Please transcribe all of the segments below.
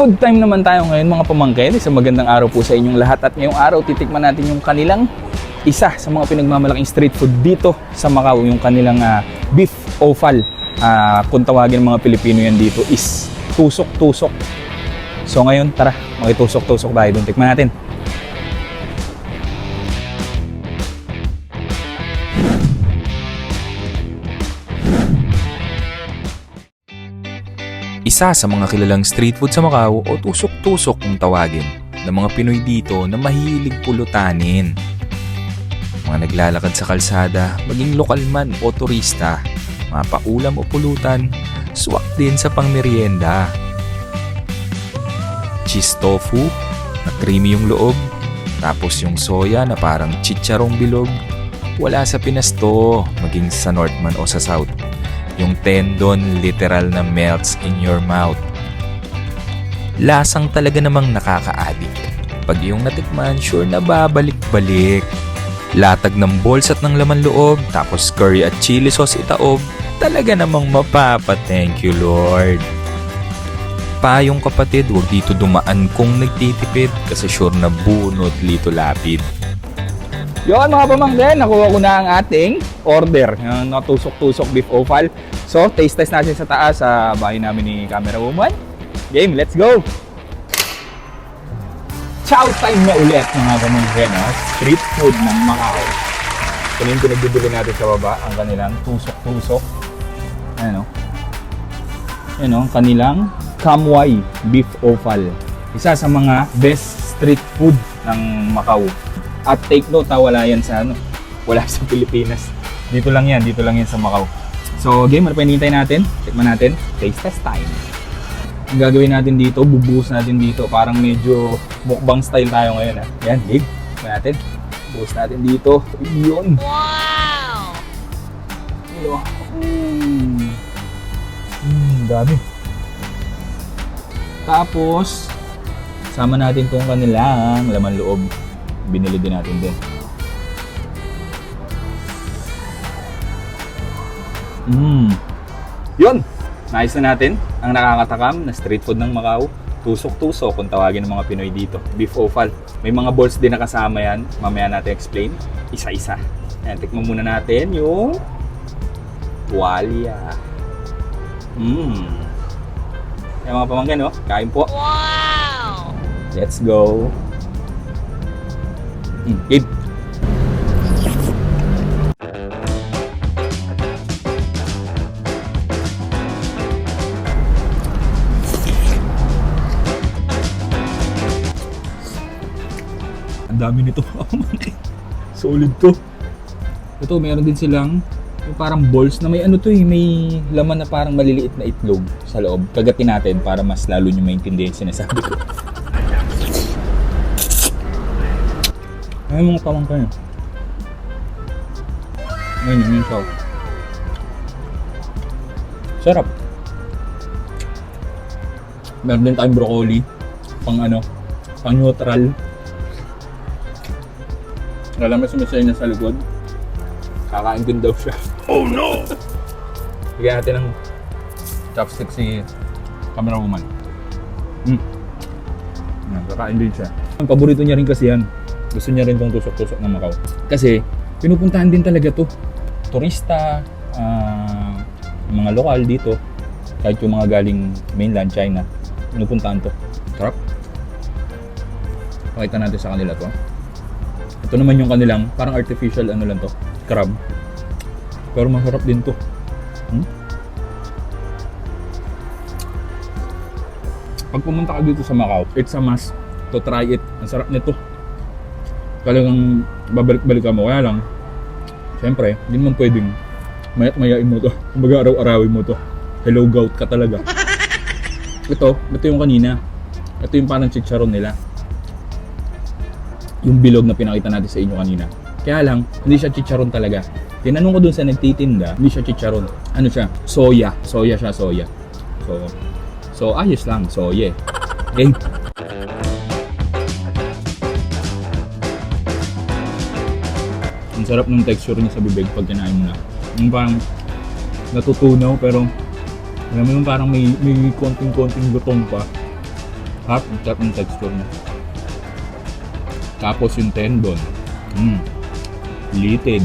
Food time naman tayo ngayon mga pamangkin. Isang magandang araw po sa inyong lahat at ngayong araw titikman natin yung kanilang isa sa mga pinagmamalaking street food dito sa Macau, yung kanilang ah, beef offal. Ah, kung tawagin mga Pilipino yan dito is tusok-tusok. So ngayon, tara, makitusok-tusok tayo dun. Tikman natin. Isa sa mga kilalang street food sa Macau o tusok-tusok kung tawagin ng mga Pinoy dito na mahilig pulutanin. Mga naglalakad sa kalsada, maging lokal man o turista, mga paulam o pulutan, swak din sa pangmerienda. Cheese tofu, na creamy yung loob, tapos yung soya na parang chicharong bilog, wala sa Pinas to, maging sa North man o sa South. Yung tendon literal na melts in your mouth. Lasang talaga namang nakaka-addict. Pag yung natikman, sure na babalik-balik. Latag ng balls at ng laman loob, tapos curry at chili sauce itaob, talaga namang mapapa thank you Lord. Payong kapatid, huwag dito dumaan kung nagtitipid kasi sure na bunot lito lapid. Yon mga pamangkin, nakuha ko na ang ating order. Yung natusok-tusok beef offal. So, taste test natin sa taas sa bahay namin ni camera woman. Game, let's go! Chow time na ulit mga pamangkin. ha? Street food ng Macau. Na yung pinagbibili natin sa baba, ang kanilang tusok-tusok. Ayan o. Ayan o, ang kanilang Kamway Beef Offal. Isa sa mga best street food ng Macau. At take note ha, wala yan sa ano, wala sa Pilipinas. Dito lang yan, dito lang yan sa Macau. So game, ano pa hinihintay natin? Tikman natin. Taste test time. Ang gagawin natin dito, bubuhos natin dito. Parang medyo mukbang style tayo ngayon ha. Yan, Dave. Tikman natin. Buhos natin dito. Yun. Wow! Mm. Mm, dami. Tapos, sama natin tong kanilang laman loob. Binili din natin din. Mm. Yun! Nais na natin ang nakakatakam na street food ng Macau. Tusok-tusok kung tawagin ng mga Pinoy dito. Beef offal. May mga balls din nakasama yan. Mamaya natin explain. Isa-isa. Ayan, tikman muna natin yung tuwalya. Mmm. Ayan mga pamangkin, oh. Kain po. Wow! Let's go. Gabe. Ang dami nito. Solid to. Ito, meron din silang yung parang balls na may ano to eh, may laman na parang maliliit na itlog sa loob. Kagatin natin para mas lalo nyo maintindihan sinasabi ko. Ay, mga pamangkin. Ngayon, yung saw. Sarap. Meron din tayong broccoli. Pang ano, pang neutral. Alam mo sumisay na sa likod. Kakain din daw siya. Oh no! Bigyan natin ng chopstick si camera woman. Mm. Yan, kakain din siya. Ang paborito niya rin kasi yan. Gusto niya rin tong tusok-tusok ng Macau. Kasi pinupuntahan din talaga to. Turista, ah, yung mga lokal dito, kahit yung mga galing mainland China, pinupuntahan to. Sarap. Pakita natin sa kanila to. Ito naman yung kanilang parang artificial ano lang to, crab. Pero masarap din to. Hmm? Pag pumunta ka dito sa Macau, it's a must to try it. Ang sarap nito. Talagang babalik-balik ka mo. Kaya lang, syempre, hindi naman pwedeng mayat mayain mo to. Kumbaga araw-arawin mo to. Hello gout ka talaga. Ito, ito yung kanina. Ito yung parang chicharon nila yung bilog na pinakita natin sa inyo kanina. Kaya lang, hindi siya chicharon talaga. Tinanong ko dun sa nagtitinda, hindi siya chicharon. Ano siya? Soya. Soya siya, soya. So, so ayos lang, soya. Okay? Sarap ng texture niya sa bibig pag kinain mo na. Yung parang natutunaw pero Alam mo yung parang may, may konting-konting gutom pa. Harap, ang sarap ng texture niya. Tapos yung tendon. Mm. Litid.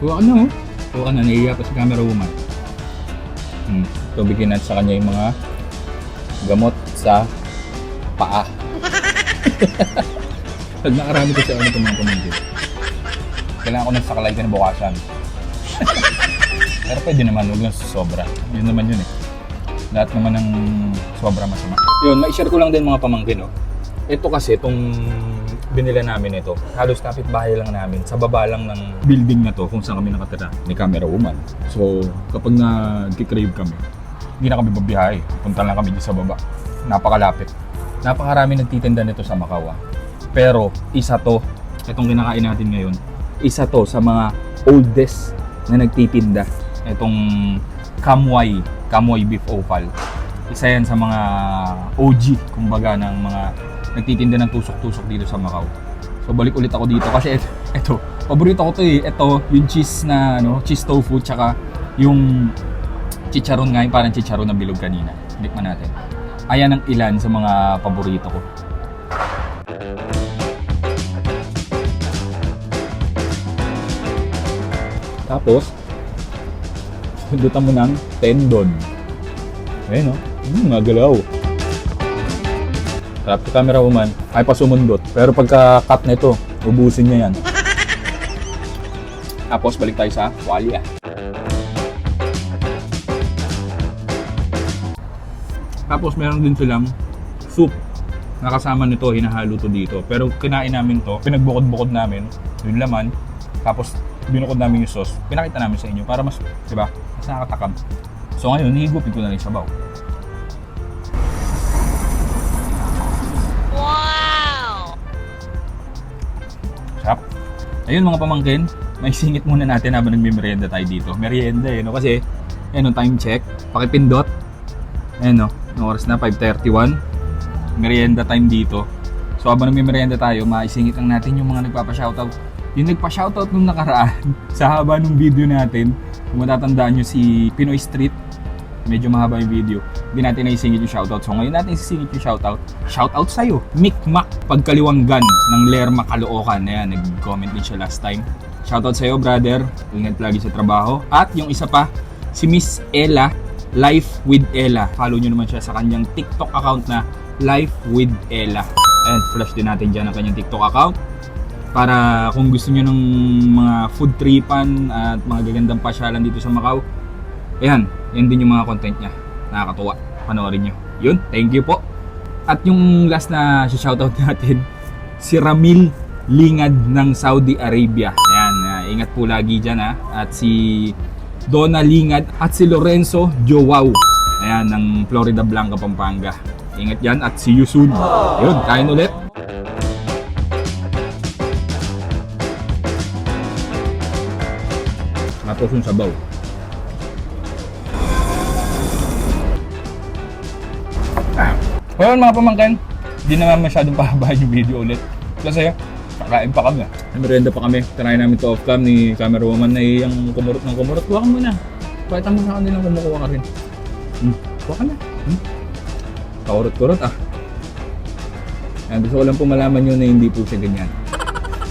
Kuha ka na oh. Kuha ka na, naiiya pa si camera woman. Hmm. So, bigyan natin sa kanya yung mga gamot sa paa. Pag nakarami ko sa ano itong mga pamangkin. Kailangan ko ng sakalay ka na bukasan. Pero pwede naman, huwag lang sobra. Yun naman yun eh. Lahat naman ng sobra masama. Yun, ma-share ko lang din mga pamangkin, no? Ito kasi, itong binila namin ito, halos kapit bahay lang namin, sa baba lang ng building na to kung saan kami nakatira ni camera woman. So, kapag nag-crave kami, hindi na kami babiyahe. Punta lang kami sa baba. Napakalapit. Napakarami nagtitinda nito sa Macau. ah. Pero, isa to, itong kinakain natin ngayon, isa to sa mga oldest na nagtitinda. Itong Kamway, Kamway Beef Opal. Isa yan sa mga OG, kumbaga, ng mga nagtitinda ng tusok-tusok dito sa Macau. So balik ulit ako dito kasi ito, ito paborito ko to eh. Ito, yung cheese na ano, cheese tofu tsaka yung chicharon nga, yung parang chicharon na bilog kanina. Tikman natin. Ayan ang ilan sa mga paborito ko. Tapos, sundutan mo ng tendon. Ayun o. Mm, nagalaw. Sarap si camera woman. Ay pa sumundot. Pero pagka-cut na ito, ubusin niya yan. Tapos balik tayo sa walya. Tapos meron din silang soup. Nakasama nito, hinahalo to dito. Pero kinain namin to, pinagbukod-bukod namin, yung laman, tapos binukod namin yung sauce. Pinakita namin sa inyo para mas, di ba, mas nakakatakam. So ngayon, hihigupin ko na rin sabaw. Sarap. Ayun mga pamangkin, may singit muna natin habang nagme-merienda tayo dito. Merienda eh, no? Kasi, ayun, time check. Pakipindot. Ayun, no? Ang oras na, 5.31. Merienda time dito. So, habang nagme-merienda tayo, maisingit lang natin yung mga nagpapa-shoutout. Yung nagpa-shoutout nung nakaraan, sa haba ng video natin, kung matatandaan nyo si Pinoy Street, medyo mahaba yung video. Hindi natin naisingit yung shoutout. So ngayon natin isisingit yung shoutout. Shoutout sa'yo. Mick Mac Pagkaliwanggan ng Lerma Caloocan. Ayan, nag-comment din siya last time. Shoutout sa'yo, brother. Ingat lagi sa trabaho. At yung isa pa, si Miss Ella, Life with Ella. Follow nyo naman siya sa kanyang TikTok account na Life with Ella. And flash din natin dyan ang kanyang TikTok account para kung gusto nyo ng mga food tripan at mga gagandang pasyalan dito sa Macau, ayan, yan din yung mga content niya. Nakakatuwa. Panoorin nyo. Yun, thank you po. At yung last na shoutout natin, si Ramil Lingad ng Saudi Arabia. Ayan, ah, ingat po lagi dyan ha. At si Donna Lingad at si Lorenzo Joao. Ayan, ng Florida Blanca, Pampanga. Ingat yan at see you soon. Yun, kain ulit. Tapos yung sabaw. Ngayon mga pamangkin, hindi naman masyadong pahabahan yung video ulit. Kasi kakain pa kami. May merienda pa kami. Try namin to off cam ni camera woman na yung kumurot ng kumurot. Kuha ka muna. Pakita mo sa kanila kumukuha ka rin. Hmm. Kuha ka na. Hmm. Kaurot-kurot ah. Ayan, gusto ko lang po malaman nyo na hindi po siya ganyan.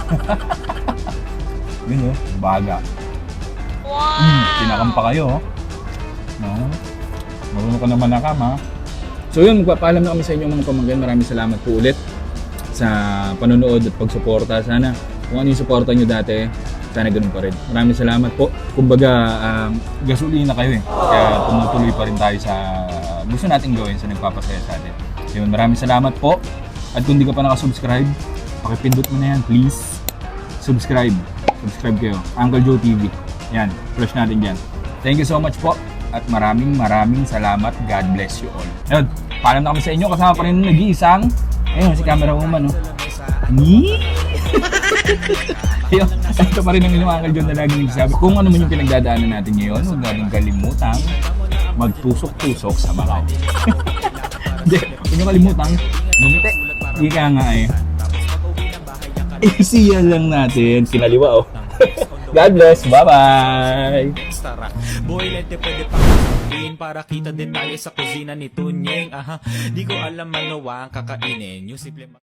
Yun oh, baga. Wow! Hmm, kinakam pa kayo oh. No? Marunong ka naman na kam ha. So yun, magpapaalam na kami sa inyo mga pamangkin. Maraming salamat po ulit sa panonood at pagsuporta. Sana kung ano yung suporta nyo dati, sana ganun pa rin. Maraming salamat po. Kumbaga, um, gasolina kayo eh. Kaya tumutuloy pa rin tayo sa gusto nating gawin sa nagpapasaya sa atin. Yun, maraming salamat po. At kung di ka pa nakasubscribe, pakipindot mo na yan, please. Subscribe. Subscribe kayo. Uncle Joe TV. Yan, flash natin dyan. Thank you so much po. At maraming maraming salamat. God bless you all. Yun, paalam na kami sa inyo. Kasama pa rin nag-iisang. Ayun, si camera woman, oh. Ni? Ayun, ito pa rin ang inyong Uncle John na laging nagsasabi. Kung ano man yung pinagdadaanan natin ngayon, huwag natin kalimutang magtusok-tusok sa Macau. Hindi, huwag nyo kalimutang gumiti. Ika nga eh. Isiyan lang natin. Kinaliwa oh. God bless. Bye-bye. Tara, boylete pwede pa kakain para kita din tayo sa kusina ni Tunyeng. Aha, di ko alam ano ang kakainin. Yung simple